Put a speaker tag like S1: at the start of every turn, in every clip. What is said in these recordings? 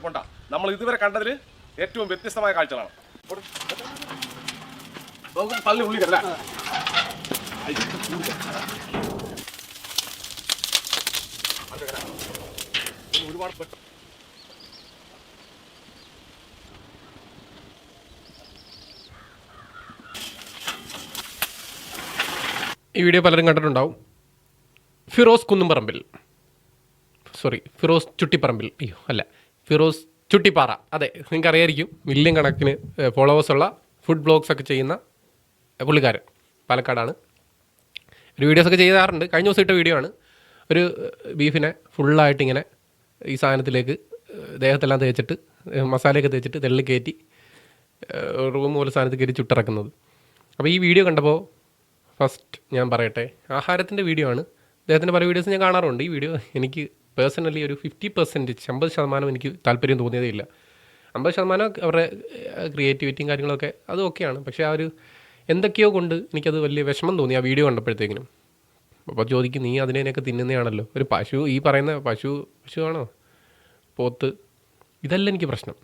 S1: പോണ്ട. നമ്മൾ ഇതുവരെ കണ്ടതിൽ ഏറ്റവും വ്യത്യസ്തമായ കാഴ്ചകളാണ്.
S2: ഈ വീഡിയോ പലരും കണ്ടിട്ടുണ്ടാവും. ഫിറോസ് കുന്നുംപറമ്പിൽ. സോറി ഫിറോസ് ചുട്ടിപ്പറമ്പിൽ. അയ്യോ അല്ല. ഫിറോസ് ചുട്ടിപ്പാറ. അതെ നിങ്ങൾക്ക് അറിയായിരിക്കും മില്യൺ കണക്കിന് ഫോളോവേഴ്സുള്ള ഫുഡ് ബ്ലോഗ്സ് ഒക്കെ ചെയ്യുന്ന പുള്ളിക്കാരൻ പാലക്കാടാണ്. ഒരു വീഡിയോസ് ഒക്കെ ചെയ്യാറുണ്ട് കഴിഞ്ഞ ദിവസം ഇട്ട വീഡിയോ ആണ്. ഒരു ബീഫിനെ ഫുള്ളായിട്ട് ഇങ്ങനെ ഈ സാധനത്തിലേക്ക് ദേഹത്തെല്ലാം തേച്ചിട്ട് മസാലയൊക്കെ തേച്ചിട്ട് തെള്ളി കയറ്റി റൂം പോലെ സാധനത്തിൽ കയറ്റി ചുട്ടിറക്കുന്നത്. അപ്പോൾ ഈ വീഡിയോ കണ്ടപ്പോൾ ഫസ്റ്റ് ഞാൻ പറയട്ടെ ആഹാരത്തിന്റെ വീഡിയോ ആണ്. അദ്ദേഹത്തിന്റെ പല വീഡിയോസ് ഞാൻ കാണാറുണ്ട്. ഈ വീഡിയോ എനിക്ക് പേഴ്സണലി ഒരു ഫിഫ്റ്റി പെർസെന്റേജ് അമ്പത് ശതമാനം എനിക്ക് താല്പര്യം തോന്നിയതേ ഇല്ല. അമ്പത് ശതമാനം അവരുടെ ക്രിയേറ്റിവിറ്റിയും കാര്യങ്ങളൊക്കെ അത് ഓക്കെയാണ്. പക്ഷേ ആ ഒരു എന്തൊക്കെയോ കൊണ്ട് എനിക്കത് വലിയ വിഷമം തോന്നി ആ വീഡിയോ കണ്ടപ്പോഴത്തേക്കിനും. അപ്പോൾ ചോദിക്കും നീ അതിനെയൊക്കെ തിന്നുന്നതാണല്ലോ ഒരു പശു ഈ പറയുന്ന പശു പശുവാണോ? പോത്ത്. ഇതല്ല എനിക്ക് പ്രശ്നം.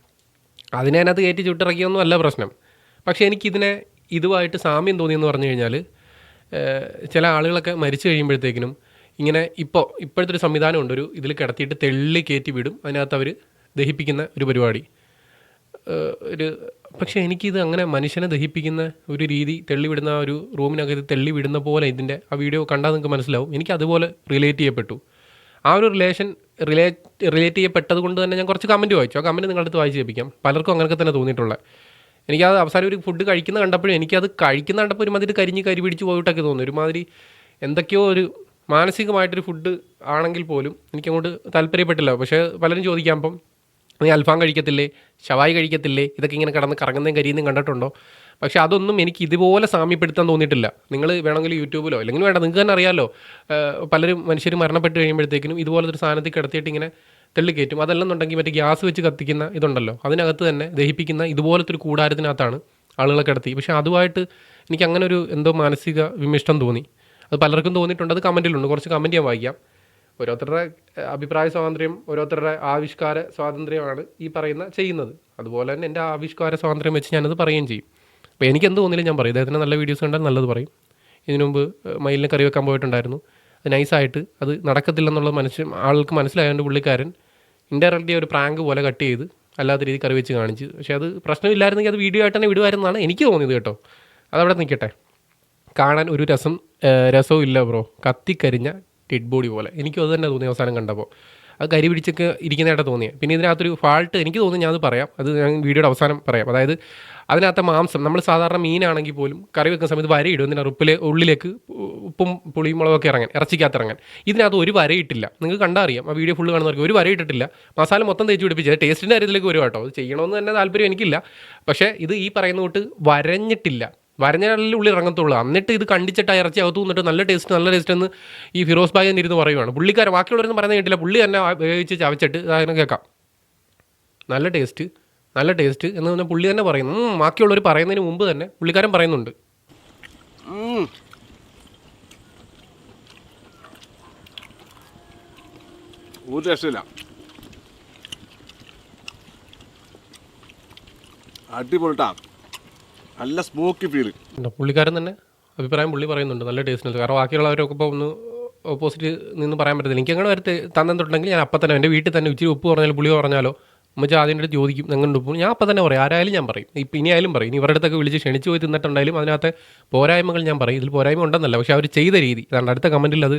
S2: അതിനെ അതിനകത്ത് കയറ്റി ചുട്ടിറക്കിയൊന്നും അല്ല പ്രശ്നം. പക്ഷേ എനിക്കിതിനെ ഇതുമായിട്ട് സാമ്യം തോന്നിയെന്ന് പറഞ്ഞു കഴിഞ്ഞാൽ ചില ആളുകളൊക്കെ മരിച്ചു കഴിയുമ്പോഴത്തേക്കിനും ഇങ്ങനെ ഇപ്പോൾ ഇപ്പോഴത്തെ ഒരു സംവിധാനം ഉണ്ട് ഒരു ഇതിൽ കിടത്തിയിട്ട് തെള്ളി കയറ്റി വിടും. അതിനകത്ത് അവർ ദഹിപ്പിക്കുന്ന ഒരു പരിപാടി. ഒരു പക്ഷേ എനിക്കിത് അങ്ങനെ മനുഷ്യനെ ദഹിപ്പിക്കുന്ന ഒരു രീതി തെള്ളി വിടുന്ന ആ ഒരു റൂമിനകത്ത് തെള്ളി വിടുന്ന പോലെ ഇതിന്റെ ആ വീഡിയോ കണ്ടാൽ നിങ്ങൾക്ക് മനസ്സിലാവും. എനിക്ക് അതുപോലെ റിലേറ്റ് ചെയ്യപ്പെട്ടു. ആ ഒരു റിലേഷൻ റിലേറ്റ് റിലേറ്റ് ചെയ്യപ്പെട്ടത് കൊണ്ട് തന്നെ ഞാൻ കുറച്ച് കമന്റ് വായിച്ചു. ആ കമന്റ് നിങ്ങളുടെ അടുത്ത് വായിച്ച് കേൾപ്പിക്കാം. പലർക്കും അങ്ങനെയൊക്കെ തന്നെ തോന്നിയിട്ടുള്ളത്. എനിക്കത് അവസാനം ഒരു ഫുഡ് കഴിക്കുന്ന കണ്ടപ്പോഴും എനിക്കത് കഴിക്കുന്ന കണ്ടപ്പോൾ ഒരുമാതിരി കരിഞ്ഞ് കരി പിടിച്ച് പോയിട്ടൊക്കെ തോന്നുന്നു ഒരുമാതിരി എന്തൊക്കെയോ ഒരു മാനസികമായിട്ടൊരു ഫുഡ് ആണെങ്കിൽ പോലും എനിക്കങ്ങോട്ട് താല്പര്യപ്പെട്ടില്ല. പക്ഷേ പലരും ചോദിക്കാം അപ്പം നീ അൽഫാം കഴിക്കത്തില്ലേ? ഷവായി കഴിക്കത്തില്ലേ? ഇതൊക്കെ ഇങ്ങനെ കടന്ന് കറങ്ങുന്നതും കരിയുന്നതും കണ്ടിട്ടുണ്ടോ? പക്ഷേ അതൊന്നും എനിക്ക് ഇതുപോലെ സാമ്യപ്പെടുത്താൻ തോന്നിയിട്ടില്ല. നിങ്ങൾ വേണമെങ്കിൽ യൂട്യൂബിലോ അല്ലെങ്കിൽ വേണ്ട നിങ്ങൾക്ക് തന്നെ അറിയാമല്ലോ പലരും മനുഷ്യർ മരണപ്പെട്ട് കഴിയുമ്പോഴത്തേക്കിനും ഇതുപോലത്തെ ഒരു സാധനത്തിൽ കിടത്തിയിട്ട് ഇങ്ങനെ തെള്ളിക്കയറ്റും അതല്ലെന്നുണ്ടെങ്കിൽ മറ്റേ ഗ്യാസ് വെച്ച് കത്തിക്കുന്ന ഇതുണ്ടല്ലോ അതിനകത്ത് തന്നെ ദഹിപ്പിക്കുന്ന ഇതുപോലത്തെ ഒരു കൂടാരത്തിനകത്താണ് ആളുകളെ കിടത്തി. പക്ഷേ അതുമായിട്ട് എനിക്ക് അങ്ങനെ ഒരു എന്തോ മാനസിക വിമിഷ്ടം തോന്നി. അത് പലർക്കും തോന്നിയിട്ടുണ്ട്. അത് കമന്റിലുണ്ട് കുറച്ച് കമന്റ് ഞാൻ വായിക്കാം. ഓരോരുത്തരുടെ അഭിപ്രായ സ്വാതന്ത്ര്യം ഓരോരുത്തരുടെ ആവിഷ്കാര സ്വാതന്ത്ര്യമാണ് ഈ പറയുന്ന ചെയ്യുന്നത്. അതുപോലെ തന്നെ എന്റെ ആവിഷ്കാര സ്വാതന്ത്ര്യം വെച്ച് ഞാനത് പറയുകയും ചെയ്യും. അപ്പോൾ എനിക്ക് എന്ത് തോന്നിയില്ല ഞാൻ പറയും. ഇദ്ദേഹത്തിന് നല്ല വീഡിയോസ് കണ്ടാൽ നല്ലത് പറയും. ഇതിനു മുമ്പ് മയിലിനെ കറി വെക്കാൻ പോയിട്ടുണ്ടായിരുന്നു. അത് നൈസായിട്ട് അത് നടക്കത്തില്ലെന്നുള്ള മനുഷ്യൻ ആൾക്ക് മനസ്സിലായതുകൊണ്ട് പുള്ളിക്കാരൻ ഇൻഡയറക്റ്റ്ലി ഒരു പ്രാങ്ക് പോലെ കട്ട് ചെയ്ത് അല്ലാത്ത രീതി കറി വെച്ച് കാണിച്ചു. പക്ഷേ അത് പ്രശ്നമില്ലായിരുന്നെങ്കിൽ അത് വീഡിയോ ആയിട്ട് തന്നെ വിടുമായിരുന്നാണ് എനിക്ക് തോന്നിയത് കേട്ടോ. അതവിടെ നിൽക്കട്ടെ. കാണാൻ ഒരു രസം രസവും ഇല്ല ബ്രോ. കത്തിക്കരിഞ്ഞ ഡെഡ് ബോഡി പോലെ. എനിക്കും അത് തന്നെ തോന്നി അവസാനം കണ്ടപ്പോൾ അത് കരി പിടിച്ചൊക്കെ ഇരിക്കുന്നതായിട്ട് തോന്നിയത് പിന്നെ ഇതിനകത്തൊരു ഫാൾട്ട് എനിക്ക് തോന്നി ഞാൻ അത് പറയാം. അത് ഞാൻ വീഡിയോയുടെ അവസാനം പറയാം. അതായത് അതിനകത്തെ മാംസം നമ്മൾ സാധാരണ മീനാണെങ്കിൽ പോലും കറി വെക്കുന്ന സമയത്ത് വരയിടും ഇതിന്റെ ഉപ്പിലെ ഉള്ളിലേക്ക് ഉപ്പും പുളിയും മുളകൊക്കെ ഇറങ്ങാൻ ഇറച്ചിക്കകത്ത് ഇറങ്ങാൻ ഇതിനകത്ത് ഒരു വരയിട്ടില്ല നിങ്ങൾക്ക് കണ്ടാൽ അറിയാം. ആ വീഡിയോ ഫുള്ള് കാണുന്നവർക്ക് ഒരു വരയിട്ടിട്ടില്ല മസാല മൊത്തം തേച്ച് പിടിപ്പിച്ചത് ടേസ്റ്റിന്റെ കാര്യത്തിലേക്ക് വരും കേട്ടോ. അത് ചെയ്യണമെന്ന് തന്നെ താല്പര്യം എനിക്കില്ല. പക്ഷേ ഇത് ഈ പറയുന്ന കൂട്ട് വരഞ്ഞിട്ടില്ല. വരഞ്ഞാലല്ലേ ഉള്ളി ഇറങ്ങത്തുള്ളൂ. എന്നിട്ട് ഇത് കണ്ടിച്ചിട്ട് ഇറച്ചി അകത്തു നിന്നിട്ട് നല്ല ടേസ്റ്റ് നല്ല ടേസ്റ്റ് എന്ന് ഈ ഫിറോസ് ബായി തന്നെ ഇരുന്ന് പറയുവാണ്. പുള്ളിക്കാരൻ ബാക്കിയുള്ളവരൊന്നും പറയുന്നത് കേട്ടില്ല. പുള്ളി തന്നെ വേവിച്ച് ചവച്ചിട്ട് അതിനെ കേൾക്കാം. നല്ല ടേസ്റ്റ് നല്ല ടേസ്റ്റ് എന്ന് പറഞ്ഞാൽ പുള്ളി തന്നെ പറയുന്നു ബാക്കിയുള്ളവർ പറയുന്നതിന് മുമ്പ് തന്നെ പുള്ളിക്കാരൻ പറയുന്നുണ്ട്.
S1: ഒരു രക്ഷയില്ല അടിപൊളിട്ടാ നല്ല സ്മോക്കി
S2: ഫീൽ? പുള്ളിക്കാരൻ തന്നെ അഭിപ്രായം പുള്ളി പറയുന്നുണ്ട്. നല്ല ടേസ്റ്റ് ഉണ്ട്. കാരണം ബാക്കിയുള്ളവരൊക്കെ ഇപ്പോൾ ഒന്ന് ഓപ്പോസിറ്റ് നിന്ന് പറയാൻ പറ്റത്തില്ല. എനിക്ക് അങ്ങനെ വരത്തെ തന്നിട്ടുണ്ടെങ്കിൽ ഞാൻ അപ്പം തന്നെ എന്റെ വീട്ടിൽ തന്നെ ഇച്ചിരി ഉപ്പ് പറഞ്ഞാലും പുളി പറഞ്ഞാലോ അമ്മച്ച ആദ്യം അടുത്ത് ചോദിക്കും നിങ്ങളുടെ ഉപ്പ്? ഞാൻ അപ്പം തന്നെ പറയും ആരായാലും ഞാൻ പറയും. ഇപ്പം ഇനി ആയാലും പറയും. ഇനി ഇവരുടെ അടുത്തൊക്കെ വിളിച്ച് ക്ഷണിച്ച് പോയി തിന്നിട്ടുണ്ടായാലും അതിനകത്തെ പോരായ്മകൾ ഞാൻ പറയും. ഇതിൽ പോരായ്മ ഉണ്ടെന്നല്ല പക്ഷേ അവർ ചെയ്ത രീതി. അതുകൊണ്ട് അടുത്ത കമന്റിൽ അത്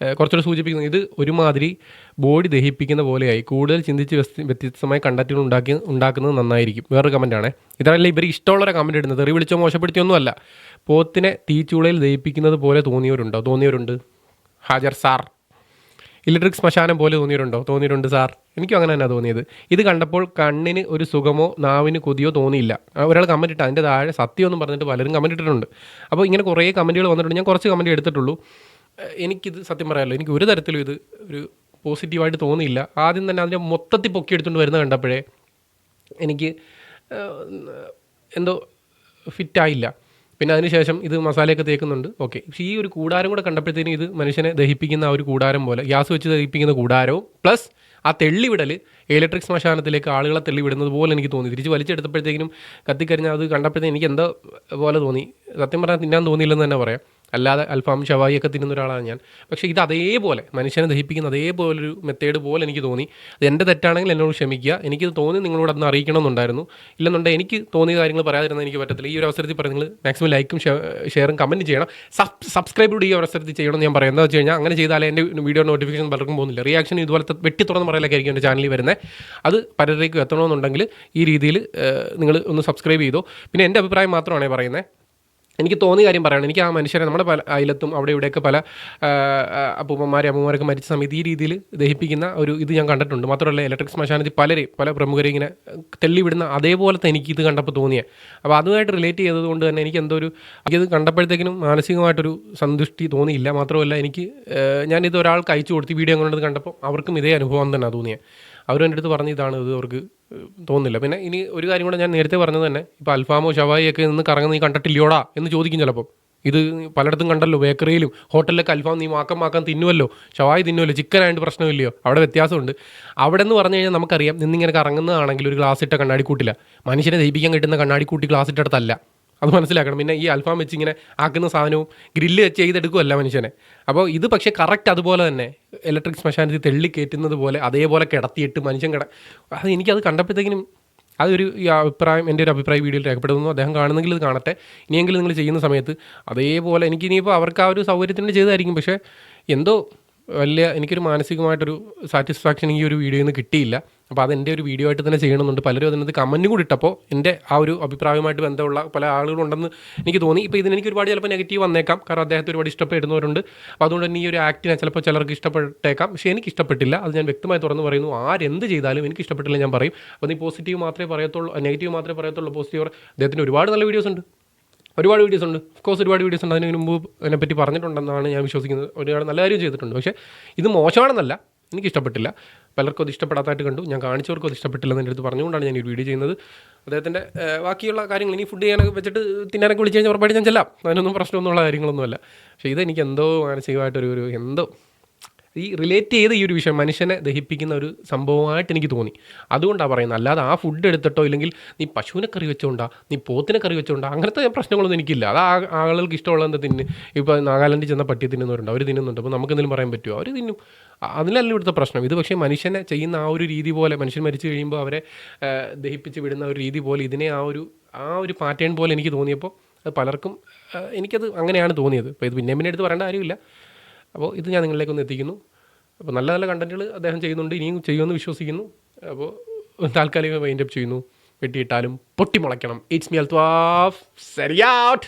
S2: കുറച്ചുകൂടെ സൂചിപ്പിക്കുന്നത് ഇത് ഒരുമാതിരി ബോഡി ദഹിപ്പിക്കുന്ന പോലെയായി. കൂടുതൽ ചിന്തിച്ച് വ്യത്യസ്തമായ കണ്ടക്റ്റുകൾ ഉണ്ടാക്കി ഉണ്ടാക്കുന്നത് നന്നായിരിക്കും. വേറൊരു കമന്റാണ് ഇതല്ല ഇവർ ഇഷ്ടമുള്ളൊരു കമന്റ് ഇടുന്നത്? തെറി വിളിച്ചോ മോശപ്പെടുത്തിയൊന്നുമല്ല. പോത്തിനെ തീച്ചൂളയിൽ ദഹിപ്പിക്കുന്നത് പോലെ തോന്നിയവരുണ്ടോ? തോന്നിയവരുണ്ട്. ഹാജർ സാർ. ഇലക്ട്രിക് ശ്മശാനം പോലെ തോന്നിയിട്ടുണ്ടോ തോന്നിയിട്ടുണ്ട് സാർ. എനിക്കും അങ്ങനെ തന്നെ തോന്നിയത്. ഇത് കണ്ടപ്പോൾ കണ്ണിന് ഒരു സുഖമോ നാവിന് കൊതിയോ തോന്നിയില്ല. ഒരാൾ കമന്റ് ഇട്ട് അതിന്റെ താഴെ സത്യമൊന്നും പറഞ്ഞിട്ട് പലരും കമന്റ് ഇട്ടിട്ടുണ്ട്. അപ്പോൾ ഇങ്ങനെ കുറേ കമന്റുകൾ വന്നിട്ടുണ്ട്. ഞാൻ കുറച്ച് കമന്റ് എടുത്തിട്ടുള്ളൂ. എനിക്കിത് സത്യം പറയാമല്ലോ എനിക്ക് ഒരു തരത്തിലും ഇത് ഒരു പോസിറ്റീവായിട്ട് തോന്നിയില്ല. ആദ്യം തന്നെ അതിനെ മൊത്തത്തിൽ പൊക്കി എടുത്തുകൊണ്ട് വരുന്നത് കണ്ടപ്പോഴേ എനിക്ക് എന്തോ ഫിറ്റായില്ല. പിന്നെ അതിനുശേഷം ഇത് മസാലയൊക്കെ തേക്കുന്നുണ്ട്. ഓക്കെ. പക്ഷേ ഈ ഒരു കൂടാരം കൂടെ കണ്ടപ്പോഴത്തേനും ഇത് മനുഷ്യനെ ദഹിപ്പിക്കുന്ന ആ ഒരു കൂടാരം പോലെ ഗ്യാസ് വെച്ച് ദഹിപ്പിക്കുന്ന കൂടാരവും പ്ലസ് ആ തെള്ളിവിടൽ ഇലക്ട്രിക് ശ്മശാനത്തിലേക്ക് ആളുകളെ തെള്ളിവിടുന്നത് പോലെ എനിക്ക് തോന്നി. തിരിച്ച് വലിച്ചെടുത്തപ്പോഴത്തേക്കിനും കത്തിക്കരിഞ്ഞാൽ അത് കണ്ടപ്പോഴത്തേക്കും എനിക്ക് എന്താ പോലെ തോന്നി. സത്യം പറഞ്ഞാൽ തിന്നാൻ തോന്നിയില്ലെന്ന് തന്നെ പറയാം. അല്ലാതെ അൽഫാം ഷവായിയൊക്കെ തിന്നുന്ന ഒരാളാണ് ഞാൻ. പക്ഷേ ഇത് അതേപോലെ മനുഷ്യനെ ദഹിപ്പിക്കുന്ന അതേപോലൊരു മെത്തേഡ് പോലെ എനിക്ക് തോന്നി. അത് എന്റെ തെറ്റാണെങ്കിൽ എന്നോട് ക്ഷമിക്കുക. എനിക്ക് തോന്നി നിങ്ങളോട് അന്ന് അറിയിക്കണമെന്നുണ്ടായിരുന്നു. ഇല്ലെന്നുണ്ടെങ്കിൽ എനിക്ക് തോന്നിയ കാര്യങ്ങൾ പറയാതിരുന്നത് എനിക്ക് പറ്റത്തില്ല. ഈ ഒരു അവസരത്തിൽ പറഞ്ഞ് നിങ്ങൾ മാക്സിമം ലൈക്കും ഷെയറും കമന്റ് ചെയ്യണം. സബ് സബ്സ്ക്രൈബ് കൂടി ഈ അവസരത്തിൽ ചെയ്യണം ഞാൻ പറയുന്നത് വെച്ച് കഴിഞ്ഞാൽ അങ്ങനെ ചെയ്താലേ എന്റെ വീഡിയോ നോട്ടിഫിക്കേഷൻ പലർക്കും പോകുന്നില്ല. റിയാക്ഷൻ ഇതുപോലത്തെ വെട്ടി തുറന്ന് പറയലൊക്കെ എന്റെ ചാനലിൽ വരുന്നത് അത് പലരേക്കും എത്തണമെന്നുണ്ടെങ്കിൽ ഈ രീതിയിൽ നിങ്ങൾ ഒന്ന് സബ്സ്ക്രൈബ് ചെയ്തോ. പിന്നെ എന്റെ അഭിപ്രായം മാത്രമാണ് പറയുന്നത് എനിക്ക് തോന്നിയ കാര്യം പറയണം. എനിക്ക് ആ മനുഷ്യരെ നമ്മുടെ പല അയലത്തും അവിടെ ഇവിടെയൊക്കെ പല അപ്പൂപ്പന്മാരെ അമ്മമാരൊക്കെ മരിച്ച സമയത്ത് ഈ രീതിയിൽ ദഹിപ്പിക്കുന്ന ഒരു ഇത് ഞാൻ കണ്ടിട്ടുണ്ട്. മാത്രമല്ല ഇലക്ട്രിക് ശ്മശാനത്തിൽ പലരെയും പല പ്രമുഖരെ ഇങ്ങനെ തെള്ളിവിടുന്ന അതേപോലത്തെ എനിക്ക് ഇത് കണ്ടപ്പോൾ തോന്നിയ. അപ്പോൾ അതുമായിട്ട് റിലേറ്റ് ചെയ്തത് കൊണ്ട് തന്നെ എനിക്ക് എന്തോ ഒരു എനിക്കത് കണ്ടപ്പോഴത്തേക്കിനും മാനസികമായിട്ടൊരു സന്തുഷ്ടി തോന്നിയില്ല. മാത്രമല്ല എനിക്ക് ഞാനിത് ഒരാൾക്ക് അയച്ചു കൊടുത്ത് വീഡിയോ കൊണ്ടത് കണ്ടപ്പോൾ അവർക്കും ഇതേ അനുഭവം തന്നെ തോന്നിയത് അവർ എന്റെ അടുത്ത് പറഞ്ഞ ഇതാണ് ഇത് അവർക്ക് തോന്നുന്നില്ല. പിന്നെ ഇനി ഒരു കാര്യം കൂടെ ഞാൻ നേരത്തെ പറഞ്ഞത് തന്നെ ഇപ്പോൾ അൽഫാമോ ഷവായിയൊക്കെ നിന്ന് കറങ്ങുന്ന നീ കണ്ടിട്ടില്ലയോടാ എന്ന് ചോദിക്കും ചിലപ്പം. ഇത് പലയിടത്തും കണ്ടല്ലോ ബേക്കറിയിലും ഹോട്ടലിലൊക്കെ അൽഫാം നീ മാക്കം മാക്കം തിന്നുമല്ലോ ഷവായി തിന്നുമല്ലോ ചിക്കൻ ആയിട്ട് പ്രശ്നമില്ലയോ? അവിടെ വ്യത്യാസമുണ്ട്. അവിടെ എന്ന് പറഞ്ഞു കഴിഞ്ഞാൽ നമുക്കറിയാം നിന്നിങ്ങനെ കറങ്ങുന്നതാണെങ്കിൽ ഒരു ഗ്ലാസ് ഇട്ട കണ്ണാടിക്കൂട്ടില്ല. മനുഷ്യനെ ദഹിപ്പിക്കാൻ കിട്ടുന്ന കണ്ണാടിക്കൂട്ടി ഗ്ലാസ് ഇട്ടടുത്തല്ല. അത് മനസ്സിലാക്കണം. പിന്നെ ഈ അൽഫാം വെച്ച് ഇങ്ങനെ ആക്കുന്ന സാധനവും ഗ്രില്ല് വെച്ച് ചെയ്തെടുക്കുമല്ല മനുഷ്യനെ. അപ്പോൾ ഇത് പക്ഷേ കറക്റ്റ് അതുപോലെ തന്നെ. ഇലക്ട്രിക് ശ്മശാനത്തിൽ തെള്ളി കയറ്റുന്നത് പോലെ അതേപോലെ കിടത്തിയിട്ട് മനുഷ്യൻ കിട അത് എനിക്കത് കണ്ടപ്പോഴത്തേക്കിനും അതൊരു ഈ അഭിപ്രായം എന്റെ ഒരു അഭിപ്രായ വീഡിയോയിൽ രേഖപ്പെടുന്നു അദ്ദേഹം കാണുന്നെങ്കിൽ ഇത് കാണട്ടെ. ഇനിയെങ്കിലും നിങ്ങൾ ചെയ്യുന്ന സമയത്ത് അതേപോലെ എനിക്ക് ഇനിയിപ്പോൾ അവർക്ക് ആ ഒരു സൗകര്യത്തിന് ചെയ്തായിരിക്കും. പക്ഷേ എന്തോ വലിയ എനിക്കൊരു മാനസികമായിട്ടൊരു സാറ്റിസ്ഫാക്ഷൻ ഈ ഒരു വീഡിയോയിൽ നിന്ന് കിട്ടിയില്ല. അപ്പോൾ അതെന്റെ ഒരു വീഡിയോ ആയിട്ട് തന്നെ ചെയ്യണമെന്നുണ്ട്. പലരും അതിനകത്ത് കമന്റും കൂടി ഇട്ടപ്പോൾ എന്റെ ആ ഒരു അഭിപ്രായവുമായിട്ട് ബന്ധമുള്ള പല ആളുകളുണ്ടെന്ന് എനിക്ക് തോന്നി. ഇപ്പോൾ ഇതിന് എനിക്ക് ഒരുപാട് ചിലപ്പോൾ നെഗറ്റീവ് വന്നേക്കാം. കാരണം അദ്ദേഹത്തെ ഒരുപാട് ഇഷ്ടപ്പെടുന്നവരുണ്ട്. അപ്പോൾ അതുകൊണ്ട് തന്നെ ഈ ഒരു ആക്ടിനെ ചിലപ്പോൾ ചിലർക്ക് ഇഷ്ടപ്പെട്ടേക്കാം. പക്ഷേ എനിക്ക് ഇഷ്ടപ്പെട്ടില്ല. അത് ഞാൻ വ്യക്തമായി തുറന്ന് പറയുന്നു. ആരെന്ത് ചെയ്താലും എനിക്ക് ഇഷ്ടപ്പെട്ടില്ല ഞാൻ പറയും. അപ്പോൾ നീ പോസിറ്റീവ് മാത്രമേ പറയത്തുള്ളൂ നെഗറ്റീവ് മാത്രമേ പറയത്തുള്ളൂ പോസിറ്റീവ് അദ്ദേഹത്തിന് ഒരുപാട് നല്ല വീഡിയോസ് ഉണ്ട്. ഒരുപാട് വീഡിയോസ് ഉണ്ട്. കോഴ്സ് ഒരുപാട് വീഡിയോസ് ഉണ്ട്. അതിന് മുമ്പ് അതിനെപ്പറ്റി പറഞ്ഞിട്ടുണ്ടെന്നാണ് ഞാൻ വിശ്വസിക്കുന്നത്. ഒരുപാട് നല്ല കാര്യം ചെയ്തിട്ടുണ്ട്. പക്ഷേ ഇത് മോശമാണെന്നല്ല. എനിക്ക് ഇഷ്ടപ്പെട്ടില്ല. പലർക്കും അത് ഇഷ്ടപ്പെടാത്തതായിട്ട് കണ്ടു. ഞാൻ കാണിച്ചവർക്കും അത് ഇഷ്ടപ്പെട്ടില്ലെന്ന് എന്റെ അടുത്ത് പറഞ്ഞുകൊണ്ടാണ് ഞാൻ ഈ വീഡിയോ ചെയ്യുന്നത്. അദ്ദേഹത്തിന്റെ ബാക്കിയുള്ള കാര്യങ്ങൾ ഇനി ഫുഡ് ചെയ്യാനൊക്കെ വെച്ചിട്ട് തിന്നാനൊക്കെ വിളിച്ച് കഴിഞ്ഞാൽ ഉറപ്പായിട്ട് ഞാൻ ചെല്ലാം. അതിനൊന്നും പ്രശ്നമൊന്നുമുള്ള കാര്യങ്ങളൊന്നുമല്ല. പക്ഷേ ഇതെനിക്ക് എന്തോ മാനസികമായിട്ടൊരു ഒരു എന്തോ ഈ റിലേറ്റ് ചെയ്ത ഈ ഒരു വിഷയം മനുഷ്യനെ ദഹിപ്പിക്കുന്ന ഒരു സംഭവമായിട്ട് എനിക്ക് തോന്നി. അതുകൊണ്ടാണ് പറയുന്നത് അല്ലാതെ ആ ഫുഡ് എടുത്തിട്ടോ ഇല്ലെങ്കിൽ നീ പശുവിനെ കറി വെച്ചോണ്ടാ നീ പോത്തിനെ കറി വെച്ചോണ്ടാ അങ്ങനത്തെ പ്രശ്നങ്ങളൊന്നും എനിക്കില്ല. അത് ആ- ആളുകൾക്ക് ഇഷ്ടമുള്ള എന്താ തിന്ന് ഇപ്പോൾ നാഗാലാൻഡിൽ ചെന്ന പട്ടി തിന്നുന്നവരുണ്ട് അവർ തിന്നുന്നുണ്ട് അപ്പോൾ നമുക്ക് എന്തെങ്കിലും പറയാൻ പറ്റുമോ അവർ തിന്നും. അതിലല്ല ഇവിടുത്തെ പ്രശ്നം. ഇത് പക്ഷേ മനുഷ്യനെ ചെയ്യുന്ന ആ ഒരു രീതി പോലെ മനുഷ്യൻ മരിച്ചു കഴിയുമ്പോൾ അവരെ ദഹിപ്പിച്ച് വിടുന്ന ഒരു രീതി പോലെ ഇതിനെ ആ ഒരു ആ ഒരു പാറ്റേൺ പോലെ എനിക്ക് തോന്നിയപ്പോൾ അത് പലർക്കും എനിക്കത് അങ്ങനെയാണ് തോന്നിയത്. അപ്പോൾ ഇത് പിന്നെ പിന്നെ എടുത്ത് പറയേണ്ട കാര്യമില്ല. അപ്പോൾ ഇത് ഞാൻ നിങ്ങളിലേക്ക് ഒന്ന് എത്തിക്കുന്നു. അപ്പോൾ നല്ല നല്ല കണ്ടന്റുകൾ അദ്ദേഹം ചെയ്യുന്നുണ്ട് ഇനിയും ചെയ്യുമെന്ന് വിശ്വസിക്കുന്നു. അപ്പോൾ താൽക്കാലികം മൈൻഡപ്പ് ചെയ്യുന്നു. വെട്ടിയിട്ടാലും പൊട്ടിമുളയ്ക്കണം. It's me Althaf സെരിയാട്ട്